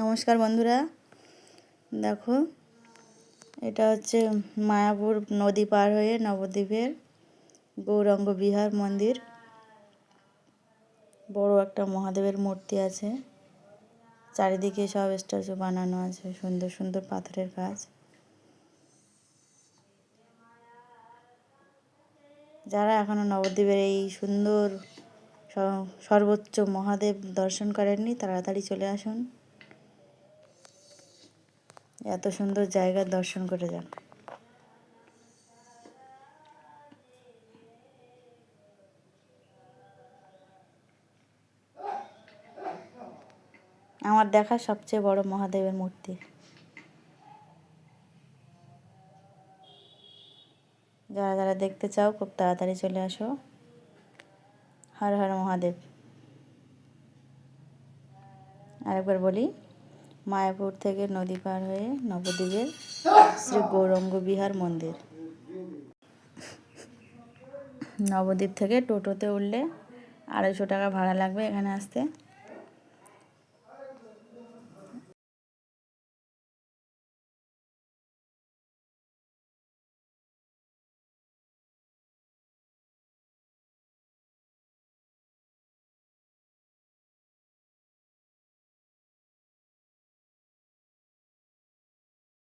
নমস্কার বন্ধুরা। দেখো, এটা হচ্ছে মায়াপুর নদী পার হয়ে নবদ্বীপের গৌরাঙ্গ বিহার মন্দির। বড় একটা মহাদেবের মূর্তি আছে। চারিদিকে সব স্ট্যাচু বানানো আছে, সুন্দর সুন্দর পাথরের কাজ। যারা এখনও নবদ্বীপের এই সুন্দর সর্বোচ্চ মহাদেব দর্শন করেননি, তাড়াতাড়ি চলে আসুন। এত সুন্দর জায়গার দর্শন করে যান। আমার দেখা সবচেয়ে বড় মহাদেবের মূর্তি। যারা যারা দেখতে চাও, খুব তাড়াতাড়ি চলে আসো। হর হর মহাদেব। আরেকবার বলি মায়াপুর থেকে নদী পার হয়ে নবদ্বীপের শ্রী গৌরঙ্গ বিহার মন্দির। নবদ্বীপ থেকে টোটোতে উঠলে আড়াইশো টাকা ভাড়া লাগবে এখানে আসতে।